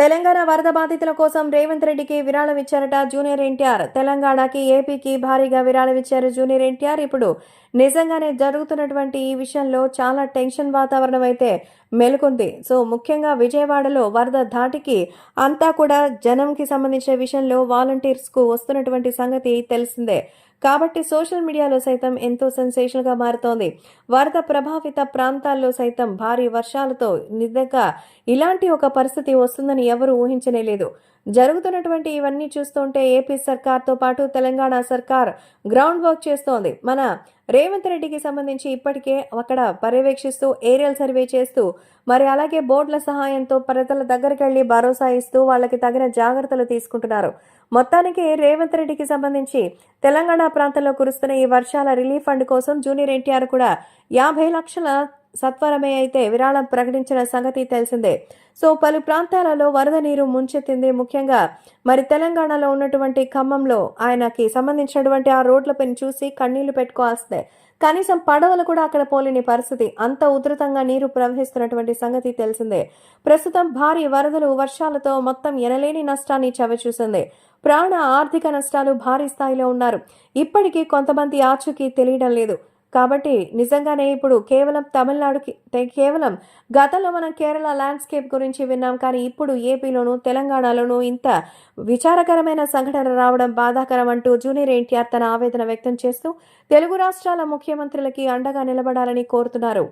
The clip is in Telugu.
తెలంగాణ వరద బాధితుల కోసం రేవంత్ రెడ్డికి విరాళం ఇచ్చారట జూనియర్ ఎన్టీఆర్. తెలంగాణకి ఏపీకి భారీగా విరాళం ఇచ్చారు జూనియర్ ఎన్టీఆర్. ఇప్పుడు నిజంగానే జరుగుతున్నటువంటి ఈ విషయంలో చాలా టెన్షన్ వాతావరణం అయితే మెలుకుంది. సో ముఖ్యంగా విజయవాడలో వరద ధాటికి అంతా కూడా జనంకి సంబంధించిన విషయంలో వాలంటీర్స్కు వస్తున్నటువంటి సంగతి తెలిసిందే. కాబట్టి సోషల్ మీడియాలో సైతం ఎంతో సెన్సేషన్గా మారుతోంది. వరద ప్రభావిత ప్రాంతాల్లో సైతం భారీ వర్షాలతో నిజంగా ఇలాంటి ఒక పరిస్థితి వస్తుందని ఎవరు ఊహించనే లేదు. జరుగుతున్నటువంటి ఇవన్నీ చూస్తుంటే ఏపీ సర్కార్తో పాటు తెలంగాణ సర్కార్ గ్రౌండ్ వర్క్ చేస్తోంది. మన రేవంత్ రెడ్డికి సంబంధించి ఇప్పటికే అక్కడ పర్యవేక్షిస్తూ ఏరియల్ సర్వే చేస్తూ మరి అలాగే బోర్డుల సహాయంతో ప్రజల దగ్గరికి వెళ్ళి భరోసా ఇస్తూ వాళ్ళకి తగిన జాగ్రత్తలు తీసుకుంటున్నారు. మొత్తానికి రేవంత్ రెడ్డికి సంబంధించి తెలంగాణ ప్రాంతంలో కురుస్తున్న ఈ వర్షాల రిలీఫ్ ఫండ్ కోసం జూనియర్ ఎన్టీఆర్ కూడా యాభై లక్షల సత్వరమే అయితే విరాళం ప్రకటించిన సంగతి తెలిసిందే. సో పలు ప్రాంతాలలో వరద నీరు ముంచెత్తింది. ముఖ్యంగా మరి తెలంగాణలో ఉన్నటువంటి ఖమ్మంలో ఆయనకి సంబంధించినటువంటి ఆ రోడ్లపై చూసి కన్నీళ్ళు పెట్టుకోవాల్సిందే. కనీసం పడవలు కూడా అక్కడ పోలేని పరిస్థితి. అంత ఉధృతంగా నీరు ప్రవహిస్తున్నటువంటి సంగతి తెలిసిందే. ప్రస్తుతం భారీ వరదలు వర్షాలతో మొత్తం ఎనలేని నష్టాన్ని చవిచూసింది. ప్రాణ ఆర్థిక నష్టాలు భారీ స్థాయిలో ఉన్నారు. ఇప్పటికీ కొంతమంది ఆచూకీ తెలియడం లేదు. కాబట్టి నిజంగానే ఇప్పుడు కేవలం తమిళనాడుకి కేవలం గతంలో మనం కేరళ ల్యాండ్స్కేప్ గురించి విన్నాం కానీ ఇప్పుడు ఏపీలోను తెలంగాణలోను ఇంత విచారకరమైన సంఘటన రావడం బాధాకరం అంటూ జూనియర్ ఎన్టీఆర్ తన ఆవేదన వ్యక్తం చేస్తూ తెలుగు రాష్ట్రాల ముఖ్యమంత్రులకి అండగా నిలబడాలని కోరుతున్నారు.